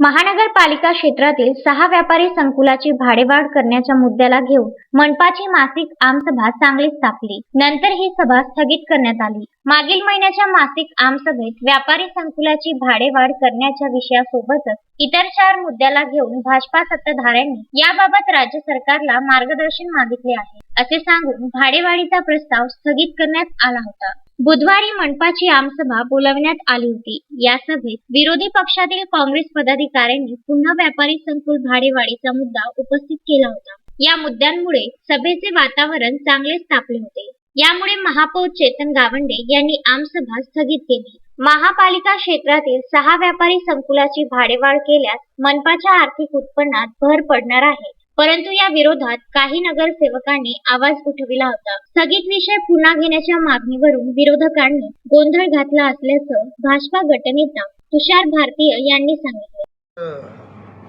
महानगरपालिका क्षेत्रातील सहा व्यापारी संकुलाची भाडेवाढ करण्याच्या मुद्द्याला घेऊन मनपाची मासिक आमसभा चांगली स्थापली. नंतर ही सभा स्थगित करण्यात आली. मागील महिन्याच्या मासिक आमसभेत व्यापारी संकुलाची भाडेवाढ करण्याच्या विषयासोबतच इतर चार मुद्द्याला घेऊन भाजपा सत्ताधाऱ्यांनी याबाबत राज्य सरकारला मार्गदर्शन मागितले आहे. असे सांगून भाडेवाढीचा प्रस्ताव स्थगित करण्यात आला होता. बुधवारी मनपाची आमसभा बोलावण्यात आली होती. या सभेत विरोधी पक्षातील काँग्रेस पदाधिकाऱ्यांनी पुन्हा व्यापारी संकुल भाडेवाढीचा मुद्दा उपस्थित केला होता. या मुद्द्यांमुळे सभेचे वातावरण चांगलेच तापले होते. यामुळे महापौर चेतन गावंडे यांनी आमसभा स्थगित केली. महापालिका क्षेत्रातील सहा व्यापारी संकुलाची भाडेवाढ केल्यास मनपाच्या आर्थिक उत्पन्नात भर पडणार आहे. परंतु या विरोधात काही नगरसेवकांनी आवाज उठविला होता. स्थगित विषय पुन्हा घेण्याच्या मागणीवरून विरोधकांनी गोंधळ घातला असल्याचं भाजपा गटनेता तुषार भारतीय यांनी सांगितले.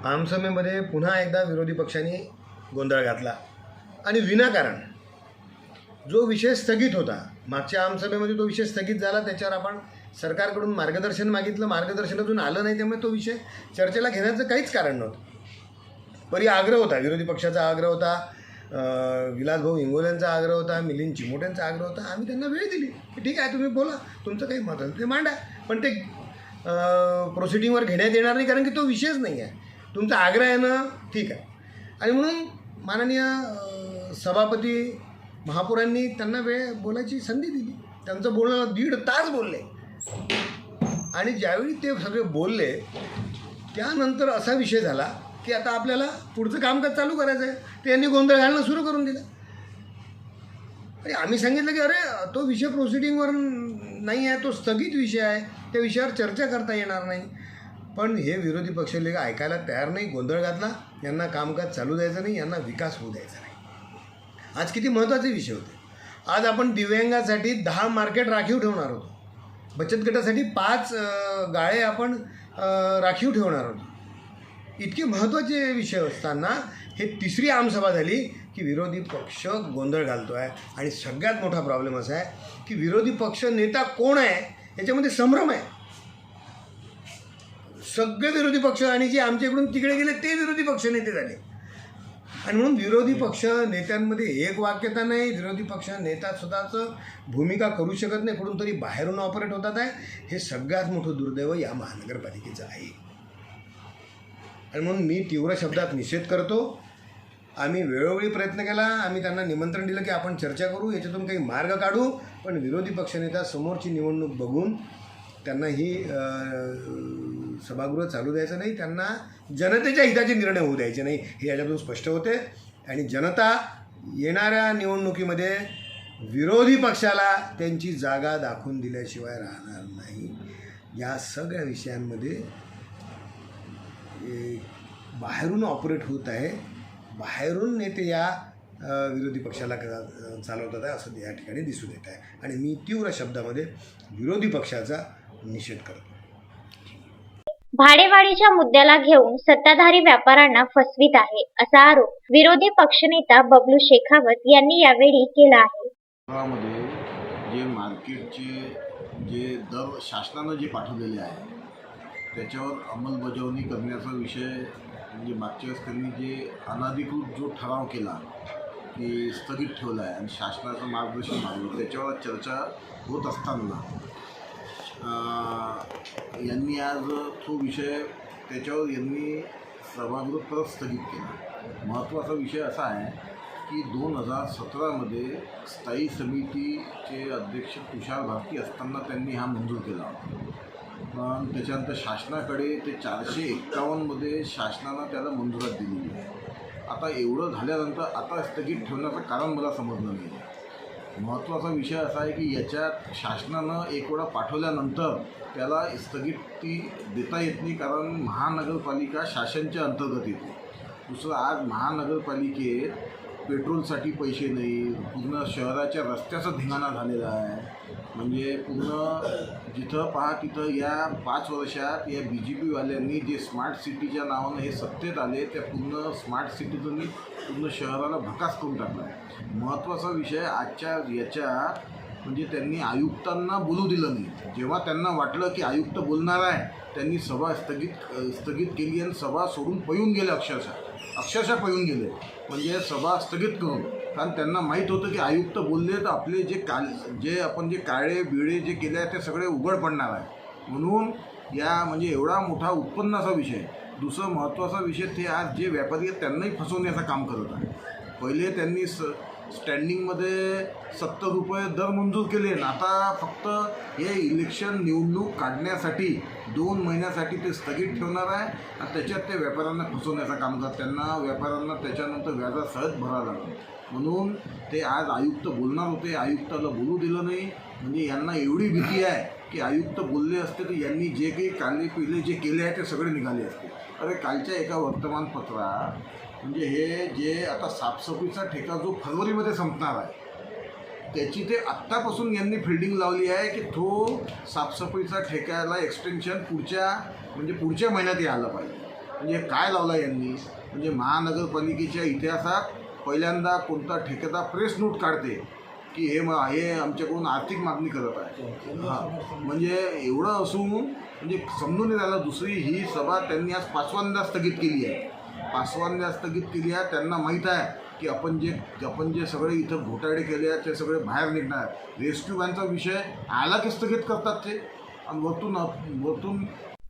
आमसभेमध्ये पुन्हा एकदा विरोधी पक्षांनी गोंधळ घातला. आणि विनाकारण जो विषय स्थगित होता मागच्या आमसभेमध्ये तो विषय स्थगित झाला त्याच्यावर आपण सरकारकडून मार्गदर्शन मागितलं. मार्गदर्शनातून आलं नाही त्यामुळे तो विषय चर्चेला घेण्याचं काहीच कारण नव्हतं. परी आग्रह होता. विरोधी पक्षाचा आग्रह होता विलासभाऊ इंगोल्यांचा आग्रह होता मिलिंद चिमोट्यांचा आग्रह होता. आम्ही त्यांना वेळ दिली. की ठीक आहे तुम्ही बोला. तुमचं काही मत ते मांडा. पण ते प्रोसिडिंगवर घेण्यात येणार नाही कारण की तो विषयच नाही आहे. तुमचा आग्रह आहे ना ठीक आहे. आणि म्हणून माननीय सभापती महापौरांनी त्यांना वेळ बोलायची संधी दिली. त्यांचं बोलणं दीड तास बोलले. आणि ज्यावेळी ते सगळे बोलले त्यानंतर असा विषय झाला की आता आपल्याला पुढचं कामकाज चालू करायचं आहे ते यांनी गोंधळ घालणं सुरू करून दिलं. आणि आम्ही सांगितलं की अरे तो विषय प्रोसिडिंगवर नाही आहे तो स्थगित विषय आहे. त्या विषयावर चर्चा करता येणार नाही. पण हे विरोधी पक्ष लेख ऐकायला तयार नाही गोंधळ घातला. यांना कामकाज चालू द्यायचं नाही यांना विकास होऊ द्यायचा नाही. आज किती महत्त्वाचे विषय होते. आज आपण दिव्यांगासाठी दहा मार्केट राखीव ठेवणार होतो. बचत गटासाठी पाच गाळे आपण राखीव ठेवणार होतो. इतके महत्त्वाचे विषय असताना हे तिसरी आमसभा झाली की विरोधी पक्ष गोंधळ घालतो आहे आणि सगळ्यात मोठा प्रॉब्लेम असा आहे की विरोधी पक्ष नेता कोण आहे याच्यामध्ये संभ्रम आहे. सगळे विरोधी पक्ष आणि जे आमच्या इकडून तिकडे गेले ते विरोधी पक्ष नेते झाले. आणि म्हणून विरोधी पक्ष नेत्यांमध्ये एक वाक्यता नाही विरोधी पक्ष नेता स्वतःचं भूमिका करू शकत नाही कुठून तरी बाहेरून ऑपरेट होतात आहे. हे सगळ्यात मोठं दुर्दैव या महानगरपालिकेचं आहे. आणि म्हणून मी तीव्र शब्दात निषेध करतो. आम्ही वेळोवेळी प्रयत्न केला. आम्ही त्यांना निमंत्रण दिलं की आपण चर्चा करू. याच्यातून काही मार्ग काढू. पण विरोधी पक्षनेता समोरची निवडणूक बघून त्यांना ही सभागृह चालू द्यायचं नाही. त्यांना जनतेच्या हिताचे निर्णय होऊ द्यायचे नाही हे याच्यातून स्पष्ट होते. आणि जनता येणाऱ्या निवडणुकीमध्ये विरोधी पक्षाला त्यांची जागा दाखवून दिल्याशिवाय राहणार नाही. या सगळ्या विषयांमध्ये बाहेरून ऑपरेट होत आहे. बाहेरून नेते या विरोधी पक्षाला क- चालवतात आहे असं या ठिकाणी दिसून येत आहे. आणि मी तीव्र शब्दामध्ये विरोधी पक्षाचा निषेध करतो. भाडेवाढीच्या मुद्द्याला घेऊन सत्ताधारी व्यापाऱ्यांना फसवीत आहे असा आरोप विरोधी पक्षनेता बबलू शेखावत यांनी यावेळी केला आहे. जे मार्केटचे जे दर शासनानं जे पाठवलेले आहे त्याच्यावर अंमलबजावणी करण्याचा विषय म्हणजे मागच्या वेळेस त्यांनी जे अनाधिकृत जो ठराव केला की स्थगित ठेवला आहे आणि शासनाचं मार्गदर्शन मागलं त्याच्यावर चर्चा होत असताना यांनी आज तो विषय त्याच्यावर यांनी सभागृह परत स्थगित केला. महत्त्वाचा विषय असा आहे की दोन हजार सतरामध्ये स्थायी समितीचे अध्यक्ष तुषार भारती असताना त्यांनी हा मंजूर केला होता. पण त्याच्यानंतर शासनाकडे ते चारशे एक्कावन्नमध्ये शासनानं त्याला मंजुरात दिलेली आहे. आता एवढं झाल्यानंतर आता स्थगित ठेवण्याचं कारण मला समजलं नाही. महत्त्वाचा विषय असा आहे की याच्यात शासनानं एक वेळा पाठवल्यानंतर त्याला स्थगिती देता येत नाही कारण महानगरपालिका शासनच्या अंतर्गत येते. दुसरं आज महानगरपालिकेत पेट्रोलसाठी पैसे नाही पूर्ण शहराच्या रस्त्याचा धिंगाणा झालेला आहे. म्हणजे पूर्ण जिथं पहा तिथं या पाच वर्षात या बी जे पीवाल्यांनी जे स्मार्ट सिटीच्या नावानं हे सत्तेत आले त्या पूर्ण स्मार्ट सिटीतून पूर्ण शहराला भकास करून टाकला. आहे महत्त्वाचा विषय आजच्या याच्या म्हणजे त्यांनी आयुक्तांना बोलू दिलं नाही. जेव्हा त्यांना वाटलं की आयुक्त बोलणार आहे त्यांनी सभा स्थगित स्थगित केली आणि सभा सोडून पळून गेले अक्षरशः. अक्षरशः पळून गेले. म्हणजे सभा स्थगित करून. कारण त्यांना माहीत होतं की आयुक्त बोलले तर आपले जे काल जे आपण जे काळे बिळे जे केले आहे ते सगळे उघड पडणार आहे. म्हणून या म्हणजे एवढा मोठा उत्पन्नाचा विषय दुसरा महत्त्वाचा विषय ते आज जे व्यापारी आहेत त्यांनाही फसवण्याचं काम करत आहे. पहिले त्यांनी स स्टँडिंगमध्ये सत्तर रुपये दर मंजूर केले आणि आता फक्त हे इलेक्शन निवडणूक काढण्यासाठी दोन महिन्यासाठी ते स्थगित ठेवणार आहे. आणि त्याच्यात ते व्यापाऱ्यांना फसवण्याचं काम करतात. त्यांना व्यापाऱ्यांना त्याच्यानंतर व्याजा सहज भरावं लागलं म्हणून ते आज आयुक्त बोलणार होते. आयुक्ताला बोलू दिलं नाही. म्हणजे यांना एवढी भीती आहे. की आयुक्त बोलले असते तर यांनी जे काही काले पिले जे केले आहे ते सगळे निघाले असते. अरे कालच्या एका वर्तमानपत्रात म्हणजे हे जे आता साफसफाईचा ठेका जो फरवरीमध्ये संपणार आहे त्याची ते आत्तापासून यांनी फिल्डिंग लावली आहे की तो साफसफाईचा ठेक्याला एक्सटेन्शन पुढच्या म्हणजे पुढच्या महिन्यात यायला पाहिजे. म्हणजे काय लावला यांनी? म्हणजे महानगरपालिकेच्या इतिहासात पहिल्यांदा कोणता ठेकेदार प्रेस नोट काढते की हे मग हे आमच्याकडून आर्थिक मागणी करत आहे. हां. म्हणजे एवढं असून म्हणजे समजून नाही झालं दुसरी ही सभा त्यांनी आज पाचव्यांदा स्थगित केली आहे. पाचव्यांदा स्थगित केली आहे. त्यांना माहीत आहे की आपण जे आपण जे सगळे इथं घोटाळे केले आहेत ते सगळे बाहेर निघणार रेस्क्यू व्हॅनचा विषय आला की स्थगित करतात ते? आणि वरतून वरतून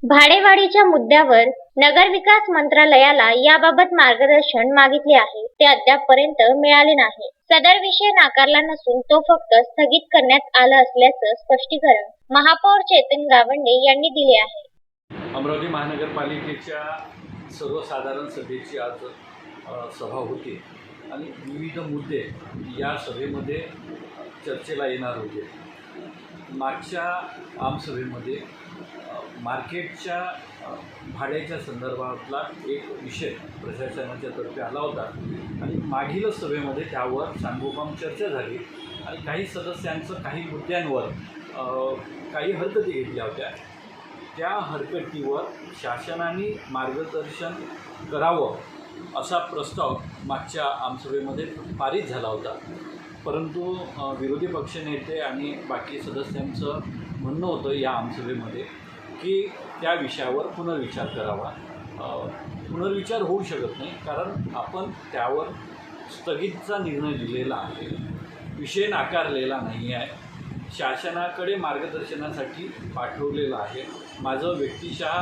भाडेवाढीच्या मुद्द्यावर नगरविकास मंत्रालयाला याबाबत मार्गदर्शन मागितले आहे. ते अद्यापपर्यंत मिळाले नाही. सदर विषय नाकारला नसून तो फक्त स्थगित करण्यात आला असल्याचं स्पष्टीकरण महापौर चेतन गावंडे यांनी दिले आहे. अमरावती महानगरपालिकेच्या सर्वसाधारण सभेची आज सभा होती. आणि विविध मुद्दे या सभेमध्ये चर्चेला येणार होते. मागच्या आमसभेमध्ये मार्केटच्या भाड्याच्या संदर्भातला एक विषय प्रशासनाच्या तर्फे आला होता. आणि मागील सभेमध्ये त्यावर सांगोपाम चर्चा झाली आणि काही सदस्यांचं काही मुद्द्यांवर काही हरकती घेतल्या होत्या. त्या हरकतीवर शासनाने मार्गदर्शन करावं असा प्रस्ताव मागच्या आमसभेमध्ये पारित झाला होता. परंतु विरोधी पक्षनेते आणि बाकी सदस्यांचं म्हणणं होतं या आमसभेमध्ये की त्या विषयावर पुनर्विचार करावा. पुनर्विचार होऊ शकत नाही कारण आपण त्यावर स्थगितचा निर्णय दिलेला आहे. विषय नाकारलेला नाही आहे. शासनाकडे मार्गदर्शनासाठी पाठवलेलं आहे. माझं व्यक्तिशः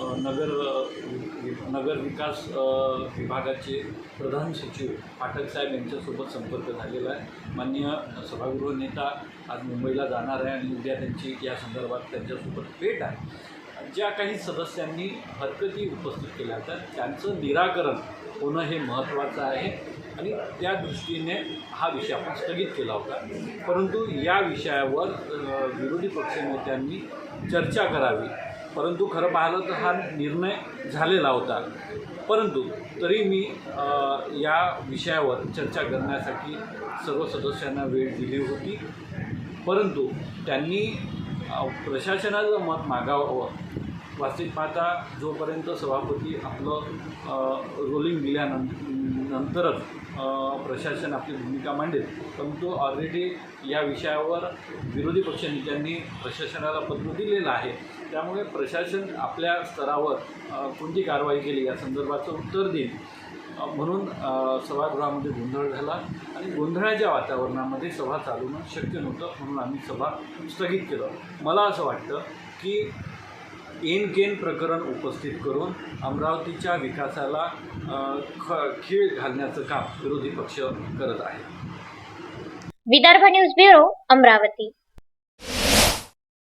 नगर वि- नगर विकास विभागाचे प्रधान सचिव पाठक साहेब यांच्यासोबत संपर्क झालेला आहे. माननीय सभागृह नेता आज मुंबईला जाणार आहे आणि उद्या त्यांची या संदर्भात त्यांच्यासोबत भेट आहे. ज्या काही सदस्यांनी हरकती उपस्थित केल्या होत्या त्यांचं निराकरण होणं हे महत्त्वाचं आहे आणि त्या दृष्टीने हा विषय आपण स्थगित केला होता. परंतु या विषयावर विरोधी पक्षनेत्यांनी चर्चा करावी. परंतु खरं पाहिलं तर हा निर्णय झालेला होता. परंतु तरी मी या विषयावर चर्चा करण्यासाठी सर्व सदस्यांना वेळ दिली होती. परंतु त्यांनी प्रशासनाचं मत मागावं. वास्तविक पाहता जोपर्यंत सभापती आपलं रोलिंग दिल्यानंतरच नंतरच प्रशासन आपली भूमिका मांडेल. परंतु ऑलरेडी या विषयावर विरोधी पक्षनेत्यांनी प्रशासनाला पत्र दिलेलं आहे त्यामुळे प्रशासन आपल्या स्तरावर कोणती कारवाई केली या संदर्भाचं उत्तर देईल. म्हणून सभागृहामध्ये गोंधळ झाला आणि गोंधळाच्या वातावरणामध्ये सभा चालवणं शक्य नव्हतं म्हणून आम्ही सभा स्थगित केलं. मला असं वाटतं की एन केन प्रकरण उपस्थित करून अमरावतीच्या विकासाला ख खीळ घालण्याचं काम विरोधी पक्ष करत आहे. Vidarbha news bureau Amravati.